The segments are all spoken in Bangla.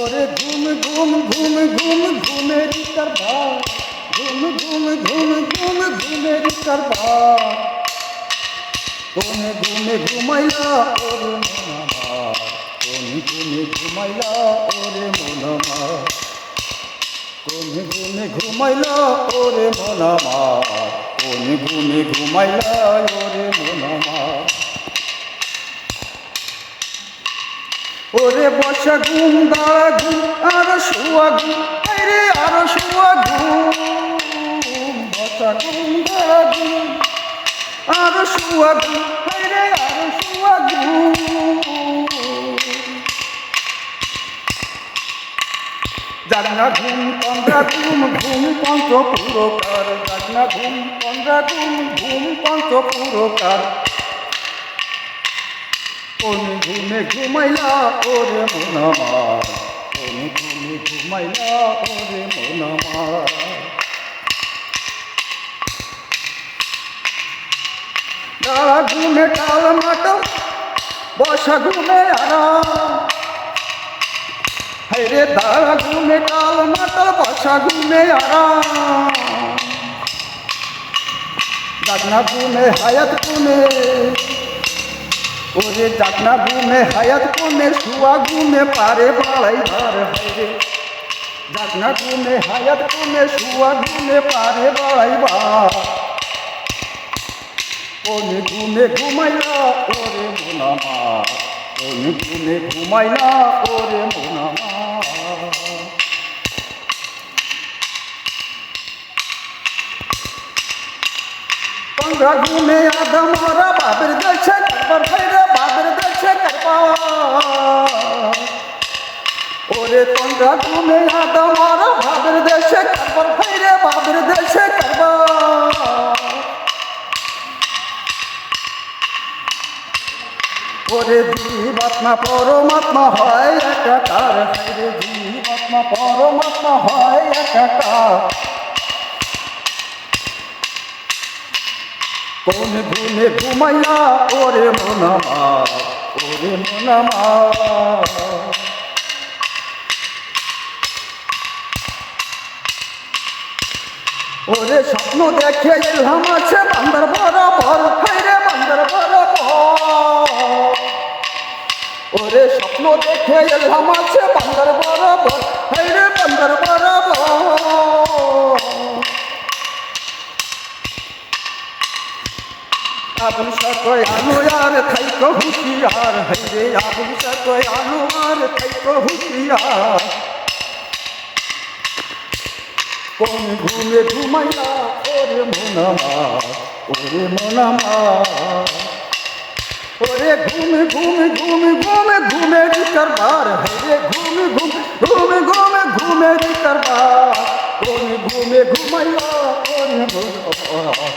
ওরে ঘুম ঘুম ঘুম ঘুম, ঘুমেরি কারবার ঘুম ঘুম ঘুম ঘুম, ঘুমেরি কারবার কোন ঘুমে ঘুমাইলা ওরে মন আমার। ঘুমে ঘুমাইলা ওরে মন আমার। কোন ঘুমে ঘুমাইলা ওরে মন আমার। কোন ঘুমে ঘুমাইলা ওরে মন ওরে বসা ঘুম, দাঁড়া ঘুম, আর শোয়া ঘুম আরে আর শোয়া ঘুম। বসা ঘুম, দাঁড়া ঘুম, আর শোয়া ঘুম আরে আর শোয়া ঘুম। জাগনা ঘুম, পন্দ্রা ঘুম ঘুম পঞ্চ পুরকার জাগনা ঘুম, পন্দ্রা ঘুম ঘুম পঞ্চ পুরকার কোন ঘুমে ঘুমাইলা ওরে মন আমার? কোন ঘুমে ঘুমাইলা ওরে মন আমার? দাঁড়া ঘুমে টাল মাটাল বসা ঘুমে আরাম। হাইরে দাঁড়া ঘুমে টাল মাটাল বসা ঘুমে আরাম। জাগনা ঘুমে, হায়াত ঘুমে। ওরে জাগনা ঘুমে হায়াত ঘুমে শুয়া ঘুমে পারে বাড়াই ধার হাইরে জাগনা ঘুমে হায়াত ঘুমে শুয়া ঘুমে পারে বাড়াই বার কোন ঘুমে ঘুমাইলা, ওরে মোনামা। কোন ঘুমে ঘুমাইলা, ওরে মোনামা। পঙ্গা ঘুমে আধা মারা ওরে তন্দ্রা ঘুমে আধা মারা বাবের দেশে করবার, ভাইরে বাবের দেশে করবার। ওরে জীবাত্মা, পরমাত্মা হয় একাকার। হাইরে জীবাত্মা, পরমাত্মা হয় একাকার। কোন ঘুমে ঘুমাইয়া, ওরে মনামা ওরে মনামা ওরে স্বপ্ন দেখে এলাম আছে বান্দর বরাবর। হাইরে বান্দর বরাবর। ওরে স্বপ্ন দেখে এলাম আছে বান্দর বরাবর। হাইরে বান্দর বরাবর। আবুল সাকয় আনু আর থাইকো হুশিয়ার। হাইরে আবুল সাকয় আনু আর থাইকো হুশিয়ার। কোন ঘুমে ঘুমাইলা ওরে মনামা ওরে মনামা ওরে ঘুমে ঘুমে ঘুমে ঘুমে ঘুমে কারবার হরে ঘুমে ঘুম ঘুমে ঘুমে ঘুমে কারবার কোন ঘুমে ঘুমাইলা ওরে মনামা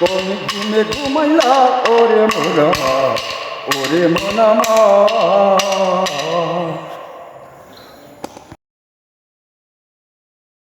কোন ঘুমে ঘুমাইলা ওরে মনামা ওরে মনামা